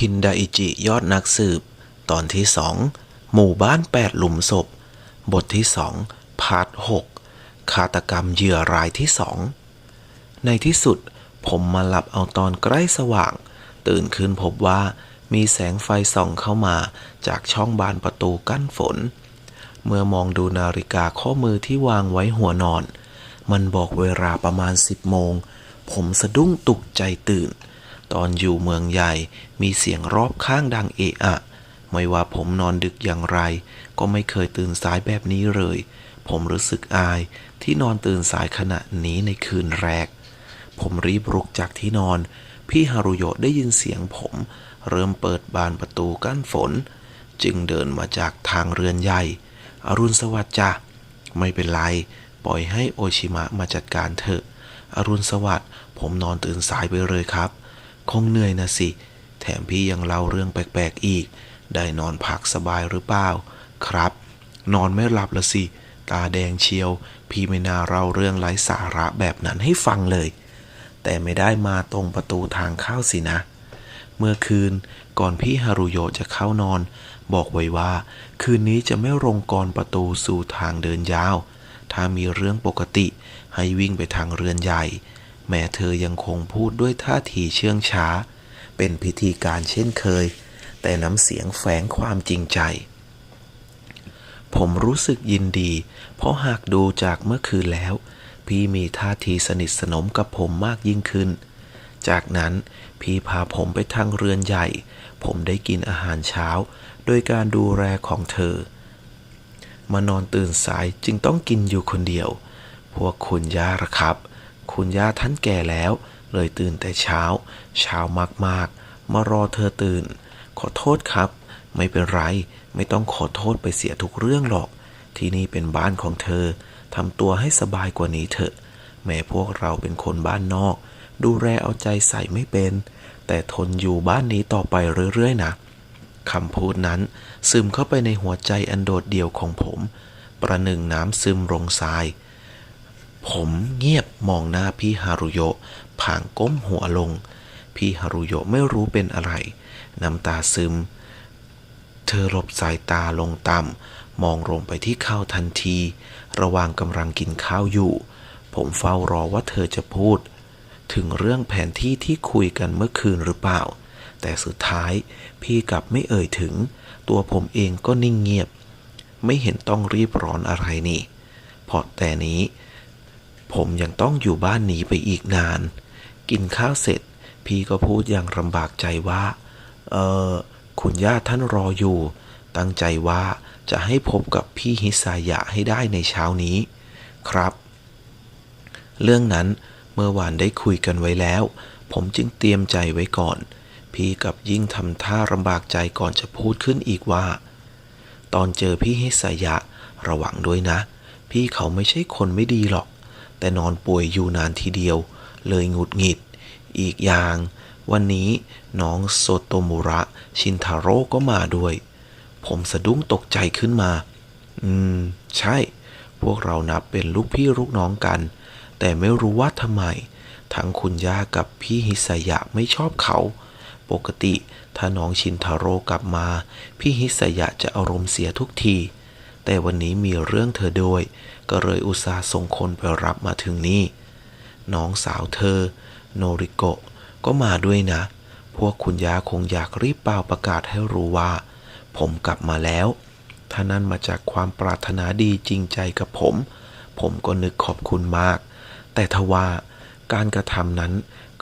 คินไดอิจิยอดนักสืบ ตอนที่สองหมู่บ้านแปดหลุมศพ บทที่สองพาร์ทหกฆาตกรรมเหยื่อรายที่สอง ในที่สุดผมมาหลับเอาตอนใกล้สว่าง ตื่นขึ้นพบว่ามีแสงไฟส่องเข้ามาจากช่องบานประตูกั้นฝน เมื่อมองดูนาฬิกาข้อมือที่วางไว้หัวนอน มันบอกเวลาประมาณสิบโมง ผมสะดุ้งตกใจตื่น ตอนอยู่เมืองใหญ่มีเสียงรอบข้างดังเอะอะ ไม่ว่าผมนอนดึกอย่างไร ก็ไม่เคยตื่นสายแบบนี้เลย ผมรู้สึกอายที่นอนตื่นสายขณะนี้ในคืนแรก ผมรีบลุกจากที่นอน พี่ฮารุโยะได้ยินเสียงผม เริ่มเปิดบานประตูกั้นฝน จึงเดินมาจากทางเรือนใหญ่ อรุณสวัสดิ์จ้ะไม่เป็นไร ปล่อยให้โอชิมะมาจัดการเถอะ อรุณสวัสดิ์ผมนอนตื่นสายไปเลยครับ คงเหนื่อยนะสิ แถมพี่ยังเล่าเรื่องแปลกๆอีก ได้นอนพักสบายหรือเปล่า ครับ นอนไม่หลับละสิ ตาแดงเชียว พี่ไม่น่าเล่าเรื่องไร้สาระแบบนั้นให้ฟังเลย แต่ไม่ได้มาตรงประตูทางเข้าสินะ เมื่อคืนก่อนพี่ฮารุโยะจะเข้านอน บอกไว้ว่า คืนนี้จะไม่ลงกรประตูสู่ทางเดินยาว ถ้ามีเรื่องปกติให้วิ่งไปทางเรือนใหญ่ แม้เธอยังคงพูดด้วยท่าทีเชื่องช้า เป็นพิธีการเช่นเคย แต่น้ำเสียงแฝงความจริงใจ ผมรู้สึกยินดี เพราะหากดูจากเมื่อคืนแล้ว พี่มีท่าทีสนิทสนมกับผมมากยิ่งขึ้น จากนั้นพี่พาผมไปทางเรือนใหญ่ ผมได้กินอาหารเช้า โดยการดูแลของเธอ มานอนตื่นสายจึงต้องกินอยู่คนเดียว พวกคุณย่าละครับ คุณย่าท่านแก่แล้ว เลยตื่นแต่เช้า เช้ามากๆ มารอเธอตื่น ขอโทษครับ ไม่เป็นไร ไม่ต้องขอโทษไปเสียทุกเรื่องหรอก ที่นี่เป็นบ้านของเธอทำตัวให้สบายกว่านี้เถอะ แม้พวกเราเป็นคนบ้านนอก ดูแลเอาใจใส่ไม่เป็น แต่ทนอยู่บ้านนี้ต่อไปเรื่อยๆนะคำพูดนั้นซึมเข้าไปในหัวใจอันโดดเดี่ยวของผม ประหนึ่งน้ำซึมลงทราย ผมเงียบมองหน้าพี่ฮารุโยะผางก้มหัวลง พี่ฮารุโยะไม่รู้เป็นอะไร น้ำตาซึม เธอหลบสายตาลงต่ำมองลงไปที่ข้าวทันที ระหว่างกำลังกินข้าวอยู่ ผมเฝ้ารอว่าเธอจะพูด ถึงเรื่องแผนที่ที่คุยกันเมื่อคืนหรือเปล่า แต่สุดท้ายพี่กลับไม่เอ่ยถึง ตัวผมเองก็นิ่งเงียบ ไม่เห็นต้องรีบร้อนอะไรนี่พราะแต่นี้ ผมยังต้องอยู่บ้านนี้ไปอีกนาน กินข้าวเสร็จ พี่ก็พูดอย่างลำบากใจว่า เออคุณย่าท่านรออยู่ ตั้งใจว่าจะให้พบกับพี่ฮิซายะให้ได้ในเช้านี้ ครับ เรื่องนั้นเมื่อวานได้คุยกันไว้แล้ว ผมจึงเตรียมใจไว้ก่อน พี่กับยิ่งทำท่าลำบากใจก่อนจะพูดขึ้นอีกว่า ตอนเจอพี่ฮิสายะระวังด้วยนะ พี่เขาไม่ใช่คนไม่ดีหรอก แต่นอนป่วยอยู่นานทีเดียว เลยหงุดหงิด อีกอย่าง วันนี้น้องโซโตมุระชินทาโร่ก็มาด้วย ผมสะดุ้งตกใจขึ้นมา อืม ใช่ พวกเรานับเป็นลูกพี่ลูกน้องกัน แต่ไม่รู้ว่าทำไม ทั้งคุณย่ากับพี่ฮิสายะไม่ชอบเขาปกติถ้าน้องชินทาโร่กลับมา พี่ฮิสายะจะอารมณ์เสียทุกที แต่วันนี้มีเรื่องเธอด้วย ก็เลยอุตส่าห์ส่งคนไปรับมาถึงนี่น้องสาวเธอ โนริโกะก็มาด้วยนะ พวกคุณย่าคงอยากรีบเป่าประกาศให้รู้ว่า ผมกลับมาแล้ว ถ้านั่นมาจากความปรารถนาดีจริงใจกับผม ผมก็นึกขอบคุณมาก แต่ทว่าการกระทำนั้น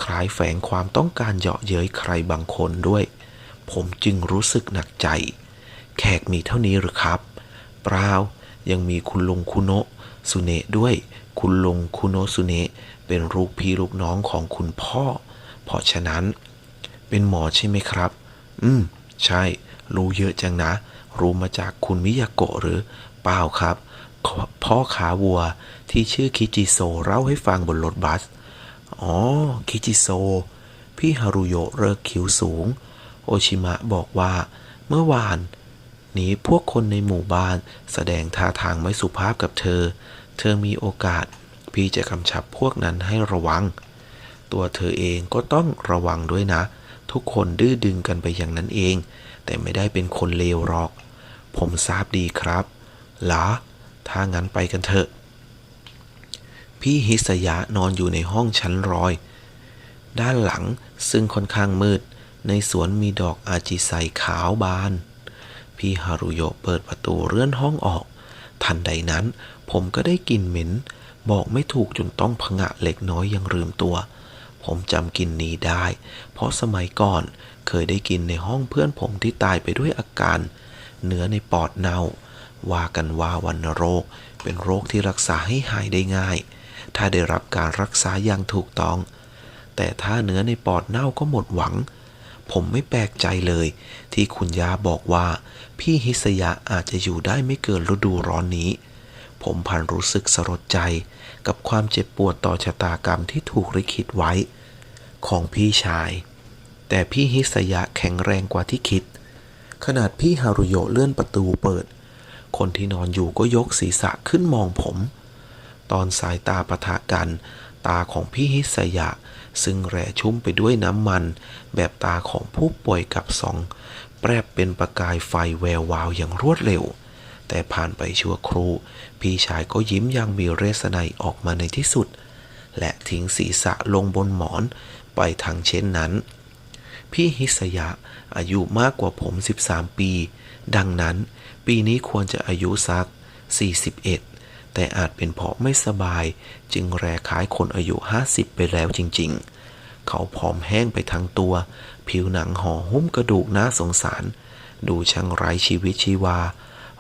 คล้ายแฝงความต้องการเหยาะเย้ยใครบางคนด้วย ผมจึงรู้สึกหนักใจ แขกมีเท่านี้หรือครับ เปล่ายังมีคุณลุงคุโนะ สุเนะด้วย คุณลุงคุโนสุเนะเป็นลูกพี่ลูกน้องของคุณพ่อ เพราะฉะนั้น เป็นหมอใช่ไหมครับ อืม ใช่ รู้เยอะจังนะ รู้มาจากคุณมิยาโกะหรือ เปล่าครับ พ่อขาวัวที่ชื่อคิจิโซเล่าให้ฟังบนรถบัส อ๋อ คิจิโซ พี่ฮารุโยะเลิกคิ้วสูง โอชิมะบอกว่า เมื่อวานนี้พวกคนในหมู่บ้านแสดงท่าทางไม่สุภาพกับเธอ เธอมีโอกาส พี่จะกำชับพวกนั้นให้ระวัง ตัวเธอเองก็ต้องระวังด้วยนะ ทุกคนดื้อดึงกันไปอย่างนั้นเอง แต่ไม่ได้เป็นคนเลวหรอก ผมทราบดีครับหรอถ้างั้นไปกันเถอะ พี่ฮิสยะนอนอยู่ในห้องชั้นรอย ด้านหลังซึ่งค่อนข้างมืด ในสวนมีดอกอาจิไซขาวบาน พี่ฮารุโยะเปิดประตูเลื่อนห้องออก ทันใดนั้น ผมก็ได้กลิ่นเหม็น บอกไม่ถูกจนต้องผงะเล็กน้อยยังลืมตัว ผมจำกลิ่นนี้ได้ เพราะสมัยก่อนเคยได้กินในห้องเพื่อนผมที่ตายไปด้วยอาการ เนื้อในปอดเน่า ว่ากันว่าวันโรค เป็นโรคที่รักษาให้หายได้ง่าย ถ้าได้รับการรักษาอย่างถูกต้อง แต่ถ้าเนื้อในปอดเน่าก็หมดหวังผมไม่แปลกใจเลย ที่คุณยาบอกว่า พี่ฮิสยะอาจจะอยู่ได้ไม่เกินฤดูร้อนนี้ ผมพันรู้สึกสลดใจกับความเจ็บปวดต่อชะตากรรมที่ถูกริคิดไว้ ของพี่ชาย แต่พี่ฮิสยะแข็งแรงกว่าที่คิด ขนาดพี่ฮารุโยเลื่อนประตูเปิด คนที่นอนอยู่ก็ยกศีรษะขึ้นมองผม ตอนสายตาปะทะกัน ตาของพี่ฮิสยะซึ่งแร่ชุ่มไปด้วยน้ำมัน แบบตาของผู้ป่วยกับสอง แปรบเป็นประกายไฟแวววาวอย่างรวดเร็ว แต่ผ่านไปชั่วครู่ พี่ชายก็ยิ้มอย่างมีเรสนัยออกมาในที่สุด และทิ้งศีรษะลงบนหมอนไปทางเช่นนั้น พี่ฮิสยะอายุมากกว่าผม 13 ปี ดังนั้น ปีนี้ควรจะอายุสัก 41 แต่อาจเป็นเพราะไม่สบาย จึงแรคล้ายคนอายุ 50 ไปแล้วจริง ๆ เขาผอมแห้งไปทั้งตัว ผิวหนังห่อหุ้มกระดูกน่าสงสาร ดูช่างไร้ชีวิตชีวา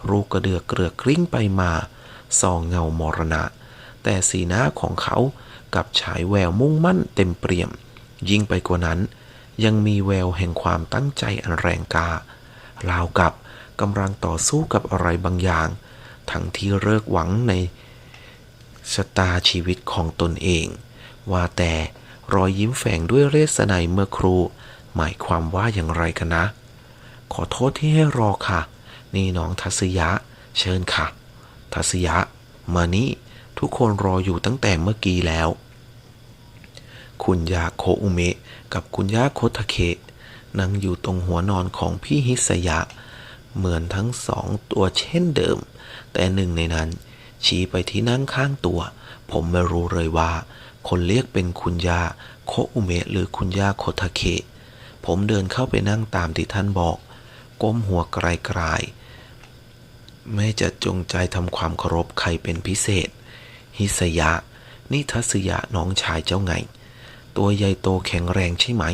รูกกระเดือกเกลือกกลิ้งไปมาส่องเงามรณะ แต่สีหน้าของเขากับฉายแววมุ่งมั่นเต็มเปี่ยม ยิ่งไปกว่านั้น ยังมีแววแห่งความตั้งใจอันแรงการาวกับกำลังต่อสู้กับอะไรบางอย่าง ทั้งที่เลิกหวังในชะตาชีวิตของตนเอง ว่าแต่รอยยิ้มแฝงด้วยเรศนัยเมื่อครู หมายความว่าอย่างไรกันนะ ขอโทษที่ให้รอค่ะ นี่น้องทัศยะ เชิญค่ะ ทัศยะ มานี่ทุกคนรออยู่ตั้งแต่เมื่อกี้แล้ว คุณยาโคอุเมะกับคุณยาโคทาเคะนั่งอยู่ตรงหัวนอนของพี่ฮิสยะ เหมือนทั้งสองตัวเช่นเดิม แต่หนึ่งในนั้น ชี้ไปที่นั่งข้างตัว ผมไม่รู้เลยว่า คนเรียกเป็นคุณยาโคอุเมะหรือคุณยาโคทาเคะ ผมเดินเข้าไปนั่งตามที่ท่านบอก ก้มหัวไกลๆไม่จะจงใจทำความเคารพใครเป็นพิเศษ ฮิสยะ นี่ทัศยะน้องชายเจ้าไง ตัวใหญ่โตแข็งแรงใช่ไหม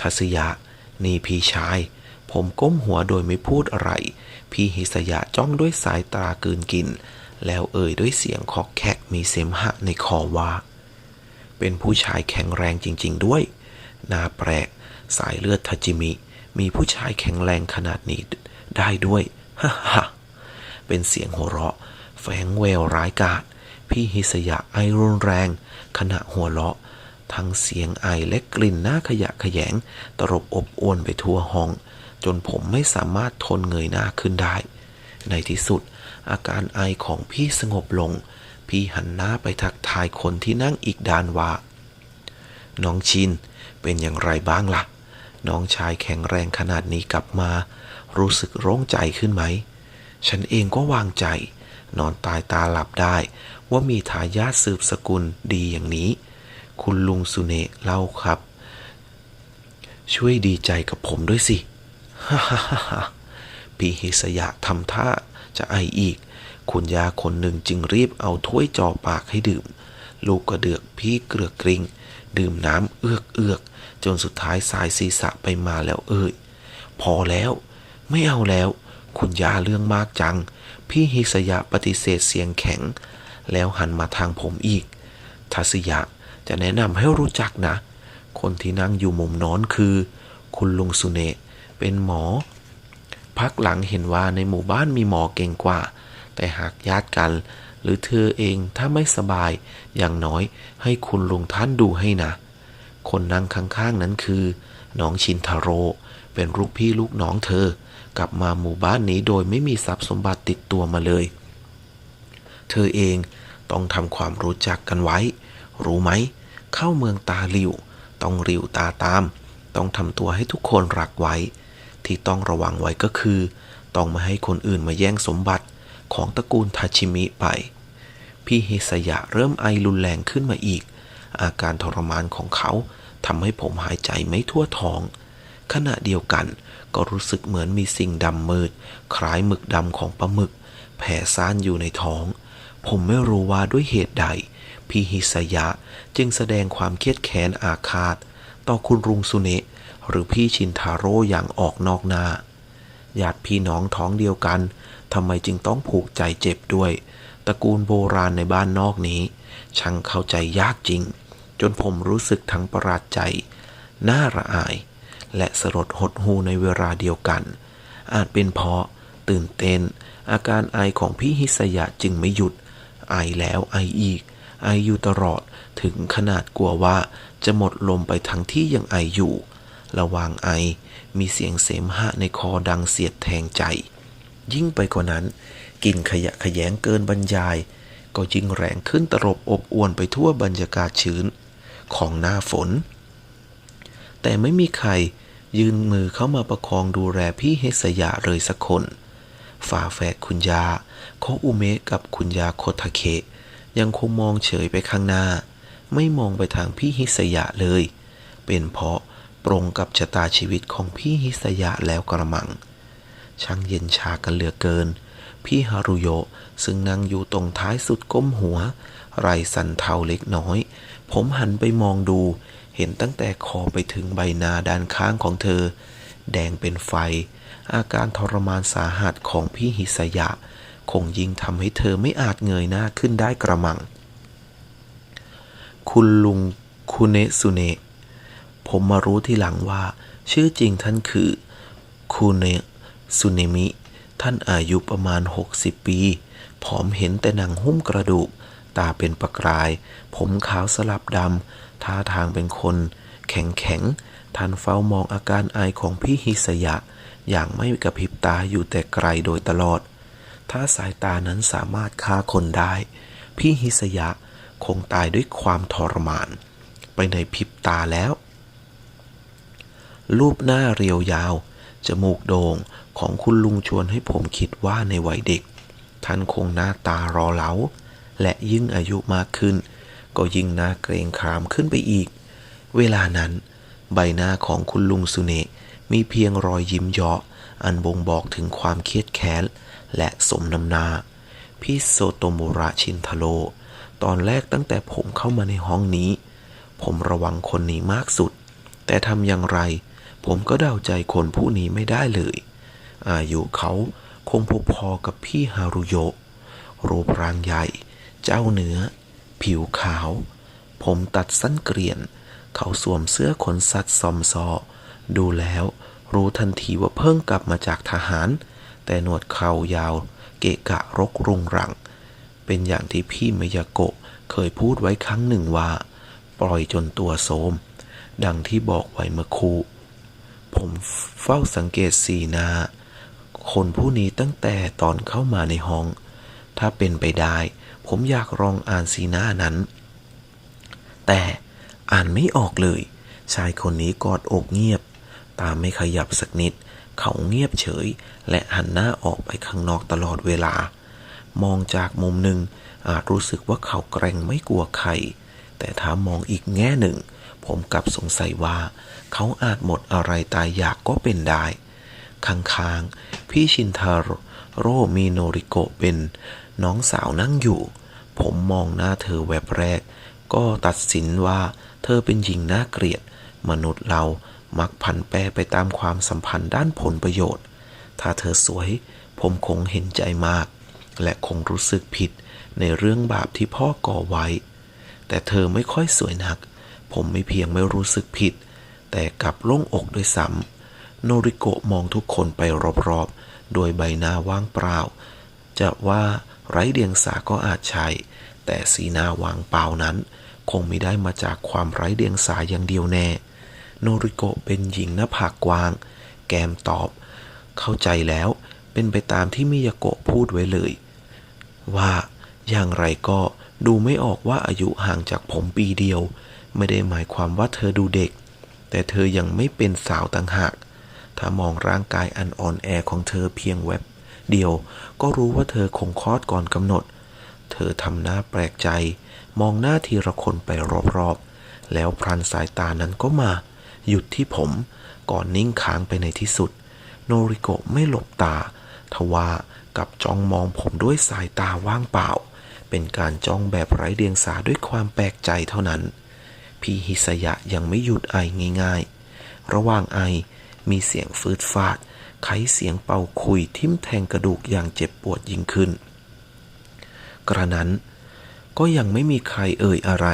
ทัศยะ นี่พี่ชาย ผมก้มหัวโดยไม่พูดอะไร พี่ฮิสยะจ้องด้วยสายตาเกินกิน แล้วเอ่ยด้วยเสียงขอกแขกมีเสมหะในคอว่า เป็นผู้ชายแข็งแรงจริง ๆ ด้วย น่าแปลก สายเลือดทาจิมิ มีผู้ชายแข็งแรงขนาดนี้ได้ด้วยฮ่าฮ่าเป็นเสียงหัวเราะ แฝงแววร้ายกาจพี่ฮิสยะไอรุนแรง ขณะหัวเราะ ทั้งเสียงไอและกลิ่นหน้าขยะขยง ตรบอบอวนไปทั่วห้อง จนผมไม่สามารถทนเงยหน้าขึ้นได้ ในที่สุด อาการไอของพี่สงบลง พี่หันหน้าไปทักทายคนที่นั่งอีกด้านว่า น้องชิน เป็นอย่างไรบ้างล่ะ น้องชายแข็งแรงขนาดนี้กลับมา รู้สึกโล่งใจขึ้นไหม ฉันเองก็วางใจ นอนตายตาหลับได้ ว่ามีทายาทสืบสกุลดีอย่างนี้ คุณลุงสุเนะเล่าครับ ช่วยดีใจกับผมด้วยสิฮ่าฮ่าฮ่าพี่ฮิสยะทำท่าจะไออีก คุณยาคนหนึ่งจึงรีบเอาถ้วยจ่อปากให้ดื่ม ลูกกระเดือกพี่เกลือกกริง ดื่มน้ำเอือกเอือก จนสุดท้ายสายศีรษะไปมาแล้วเอ่ยพอแล้ว ไม่เอาแล้ว คุณยาเรื่องมากจัง พี่ฮิสยะปฏิเสธเสียงแข็ง แล้วหันมาทางผมอีกทัศยะจะแนะนำให้รู้จักนะ คนที่นั่งอยู่มุมน้นคือ คุณลุงสุเนะเป็นหมอ พักหลังเห็นว่าในหมู่บ้านมีหมอเก่งกว่า แต่หากญาติกัน หรือเธอเองถ้าไม่สบาย อย่างน้อยให้คุณลุงท่านดูให้นะ คนนั่งข้างๆนั้นคือ น้องชินทาโร เป็นลูกพี่ลูกน้องเธอ กลับมาหมู่บ้านนี้โดยไม่มีทรัพย์สมบัติติดตัวมาเลย เธอเองต้องทำความรู้จักกันไว้ รู้ไหม เข้าเมืองตาหลิว ต้องหลิวตาตาม ต้องทำตัวให้ทุกคนรักไว้ ที่ต้องระวังไว้ก็คือ ต้องไม่ให้คนอื่นมาแย่งสมบัติของตระกูลทาชิมิไป พี่เฮสยะเริ่มไอรุนแรงขึ้นมาอีก อาการทรมานของเขา ทำให้ผมหายใจไม่ทั่วท้อง ขณะเดียวกันก็รู้สึกเหมือนมีสิ่งดำมืด คล้ายหมึกดำของปลาหมึก แผ่ซ่านอยู่ในท้อง ผมไม่รู้ว่าด้วยเหตุใด พี่ฮิสยะจึงแสดงความเครียดแค้นอาฆาต ต่อคุณรุงสุเนะหรือพี่ชินทาโร่อย่างออกนอกหน้าญาติพี่น้องท้องเดียวกันทำไมจึงต้องผูกใจเจ็บด้วย ตระกูลโบราณในบ้านนอกนี้ ช่างเข้าใจยากจริง จนผมรู้สึกทั้งประหลาดใจ น่าระอาย และสลดหดหูในเวลาเดียวกัน อาจเป็นเพราะตื่นเต้น อาการไอของพี่ฮิสยะจึงไม่หยุด ไอแล้วไออีก ไออยู่ตลอดถึงขนาดกลัวว่าจะหมดลมไปทั้งที่ยังไออยู่ ระหว่างไอมีเสียงเสมหะในคอดังเสียดแทงใจ ยิ่งไปกว่านั้นกลิ่นขยะขยงเกินบรรยาย ก็ยิ่งแรงขึ้นตลบอบอวนไปทั่วบรรยากาศชื้น ของหน้าฝน แต่ไม่มีใครยืนมือเข้ามาประคองดูแลพี่เฮสยะเลยสักคนฝาแฝดคุณยาโคอุเมะกับคุณยาโคทาเคะยังคงมองเฉยไปข้างหน้า ไม่มองไปทางพี่ฮิสยะเลย เป็นเพราะปรงกับชะตาชีวิตของพี่ฮิสยะแล้วกระมัง ช่างเย็นชากันเหลือเกิน พี่ฮารุโยะซึ่งนั่งอยู่ตรงท้ายสุดก้มหัว ไรสันเทาเล็กน้อย ผมหันไปมองดู เห็นตั้งแต่คอไปถึงใบหน้าด้านข้างของเธอ แดงเป็นไฟ อาการทรมานสาหัสของพี่ฮิสยะ คงยิ่งทำให้เธอไม่อาจเงยหน้าขึ้นได้กระมัง คุณลุงคุเนสุเนะผมมารู้ทีหลังว่า ชื่อจริงท่านคือคุเนสุเนมิ ท่านอายุประมาณ 60 ปี ผอมเห็นแต่หนังหุ้มกระดูก ตาเป็นประกาย ผมขาวสลับดำท่าทางเป็นคน แข็งแข็งท่านเฝ้ามองอาการไอของพี่ฮิสยะ อย่างไม่กระพริบตาอยู่แต่ไกลโดยตลอด ถ้าสายตานั้นสามารถฆ่าคนได้ พี่ฮิสยะคงตายด้วยความทรมาน ไปในพริบตาแล้ว รูปหน้าเรียวยาว จมูกโด่งของคุณลุงชวนให้ผมคิดว่าในวัยเด็ก ท่านคงหน้าตารอเหลา และยิ่งอายุมากขึ้น ก็ยิ่งน่าเกรงขามขึ้นไปอีก เวลานั้น ใบหน้าของคุณลุงสุเนะมีเพียงรอยยิ้มเยาะ อันบ่งบอกถึงความเครียดแค้น และสมน้ำหน้า พี่โซโตโมระชินทาโรตอนแรกตั้งแต่ผมเข้ามาในห้องนี้ ผมระวังคนนี้มากสุด แต่ทำอย่างไร ผมก็เดาใจคนผู้นี้ไม่ได้เลย อายุเขาคงพอๆกับพี่ฮารุโยะรูปร่างใหญ่ เจ้าเนื้อ ผิวขาว ผมตัดสั้นเกรียน เขาสวมเสื้อขนสัตว์ซอมซอ ดูแล้วรู้ทันทีว่าเพิ่งกลับมาจากทหาร แต่หนวดเขายาว เกะกะรกรุงรัง เป็นอย่างที่พี่มยาโกะเคยพูดไว้ครั้งหนึ่งว่า ปล่อยจนตัวโสม ดังที่บอกไว้เมื่อครูผมเฝ้าสังเกตสีหน้าคนผู้นี้ตั้งแต่ตอนเข้ามาในห้อง ถ้าเป็นไปได้ ผมอยากลองอ่านสีหน้านั้น แต่อ่านไม่ออกเลย ชายคนนี้กอดอกเงียบ ตาไม่ขยับสักนิด เขาเงียบเฉย และหันหน้าออกไปข้างนอกตลอดเวลา มองจากมุมหนึ่งอาจรู้สึกว่าเขาแกร่งไม่กลัวใคร แต่ถ้ามองอีกแง่หนึ่ง ผมกลับสงสัยว่า เขาอาจหมดอะไรตายอยากก็เป็นได้ข้างๆพี่ชินทาโรมีโนริโกเป็นน้องสาวนั่งอยู่ ผมมองหน้าเธอแวบแรก ก็ตัดสินว่าเธอเป็นหญิงน่าเกลียด มนุษย์เรามักผันแปรไปตามความสัมพันธ์ด้านผลประโยชน์ ถ้าเธอสวย ผมคงเห็นใจมาก และคงรู้สึกผิดในเรื่องบาปที่พ่อก่อไว้ แต่เธอไม่ค่อยสวยนัก ผมไม่เพียงไม่รู้สึกผิด แต่กลับโล่งอกด้วยซ้ำโนริโกะมองทุกคนไปรอบๆ โดยใบหน้าว่างเปล่า จะว่าไร้เดียงสาก็อาจใช่ แต่สีหน้าวางเปล่านั้น คงไม่ได้มาจากความไร้เดียงสาอย่างเดียวแน่ โนริโกะเป็นหญิงหน้าผากกว้าง แกมตอบ เข้าใจแล้ว เป็นไปตามที่มิยาโกะพูดไว้เลย ว่าอย่างไรก็ดูไม่ออกว่าอายุห่างจากผมปีเดียว ไม่ได้หมายความว่าเธอดูเด็ก แต่เธอยังไม่เป็นสาวต่างหาก ถ้ามองร่างกายอันอ่อนแอของเธอเพียงแวบ เดียว ก็รู้ว่าเธอคงคลอดก่อนกำหนด เธอทำหน้าแปลกใจ มองหน้าทีละคนไปรอบๆ แล้วพลันสายตานั้นก็มา หยุดที่ผมก่อนนิ่งค้างไปในที่สุด โนริโกะไม่หลบตา ทว่ากับจ้องมองผมด้วยสายตาว่างเปล่า เป็นการจ้องแบบไร้เดียงสาด้วยความแปลกใจเท่านั้น พี่ฮิสยะยังไม่หยุดไอง่าย ๆ ระหว่างไอมีเสียงฟืดฟาด ไขเสียงเป่าคุยทิ่มแทงกระดูกอย่างเจ็บปวดยิ่งขึ้น กระนั้นก็ยังไม่มีใครเอ่ยอะไร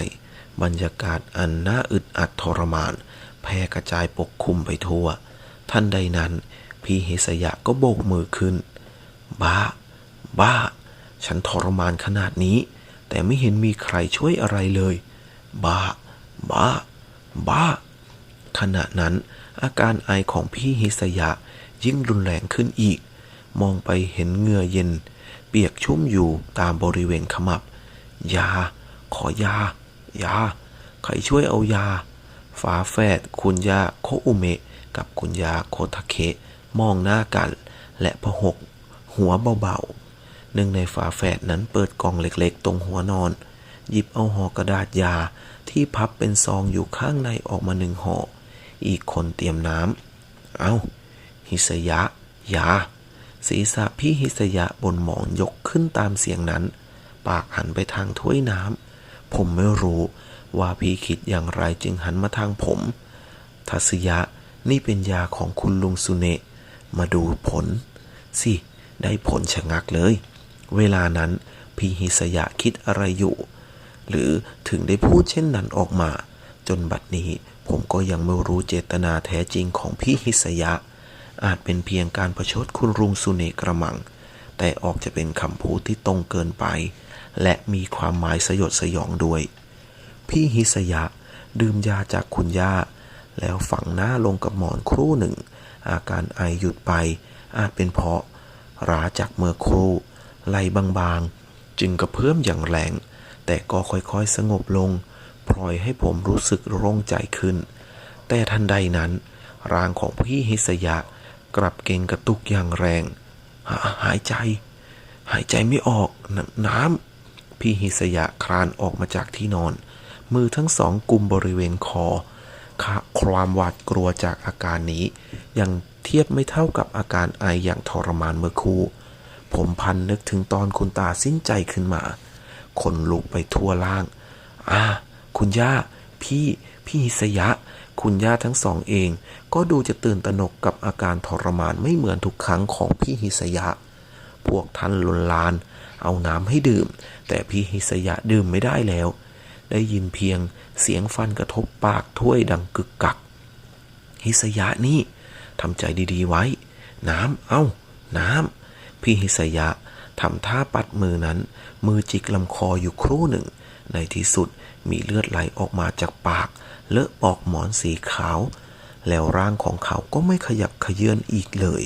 บรรยากาศอันน่าอึดอัดทรมาน แพร่กระจายปกคลุมไปทั่ว ท่านใดนั้น พี่เฮสยะก็โบกมือขึ้น บ้า บ้า ฉันทรมานขนาดนี้ แต่ไม่เห็นมีใครช่วยอะไรเลย บ้า บ้า บ้า ขณะนั้นอาการไอของพี่ฮิสยะ ยิ่งรุนแรงขึ้นอีก มองไปเห็นเหงื่อเย็น เปียกชุ่มอยู่ตามบริเวณขมับ ยา ขอยา ยา ใครช่วยเอายา ฝาแฝดคุณยาโคอุเมะกับคุณยาโคทาเคะมองหน้ากัน และพหก หัวเบาๆหนึ่งในฝาแฝดนั้นเปิดกล่องเล็กๆ ตรงหัวนอน หยิบเอาห่อกระดาษยาที่พับเป็นซองอยู่ข้างในออกมาหนึ่งห่ออีกคนเตรียมน้ำ เอา ฮิสยะ ยา ศีรษะพี่ฮิสยะบนหมอนยกขึ้นตามเสียงนั้น ปากหันไปทางถ้วยน้ำ ผมไม่รู้ว่าพี่คิดอย่างไรจึงหันมาทางผม ทัศยะนี่เป็นยาของคุณลุงสุเนะมาดูผล สิ ได้ผลชะงักเลย เวลานั้นพี่ฮิสยะคิดอะไรอยู่ หรือถึงได้พูดเช่นนั้นออกมา จนบัดนี้ผมก็ยังไม่รู้เจตนาแท้จริงของพี่ฮิสยะ อาจเป็นเพียงการประชดคุณลุงสุเนกระมัง แต่ออกจะเป็นคำพูดที่ตรงเกินไป และมีความหมายสยดสยองด้วย พี่ฮิสยะดื่มยาจากคุณย่า แล้วฝังหน้าลงกับหมอนครู่หนึ่ง อาการไอหยุดไป อาจเป็นเพราะราจากเมื่อครู่ไหลบางๆ จึงกระเพื่อมอย่างแรง แต่ก็ค่อยๆสงบลงปล่อยให้ผมรู้สึกโล่งใจขึ้น แต่ทันใดนั้น ร่างของพี่ฮิสยะ กลับเก่งกระตุกอย่างแรง หาหายใจ หายใจไม่ออกนน้ำพี่ฮิสยะคลานออกมาจากที่นอน มือทั้งสองกุมบริเวณคอคความหวาดกลัวจากอาการนี้ ยังเทียบไม่เท่ากับอาการไออย่างทรมานเมื่อครู่ ผมพันนึกถึงตอนคุณตาสิ้นใจขึ้นมาขนลุกไปทั่วล่าง อ่า คุณย่า พี่ พี่ฮิสยะ คุณย่าทั้งสองเอง ก็ดูจะตื่นตระหนกกับอาการทรมานไม่เหมือนทุกครั้งของพี่ฮิสยะ พวกท่านลนลาน เอาน้ำให้ดื่ม แต่พี่ฮิสยะดื่มไม่ได้แล้ว ได้ยินเพียงเสียงฟันกระทบปากถ้วยดังกึกกัก ฮิสยะนี่ทำใจดีๆไว้ น้ำ เอ้า น้ำ พี่ฮิสยะทำท่าปัดมือนั้น มือจิกลำคออยู่ครู่หนึ่ง ในที่สุดมีเลือดไหลออกมาจากปาก เลอะปอกหมอนสีขาว แล้วร่างของเขาก็ไม่ขยับขยื่นอีกเลย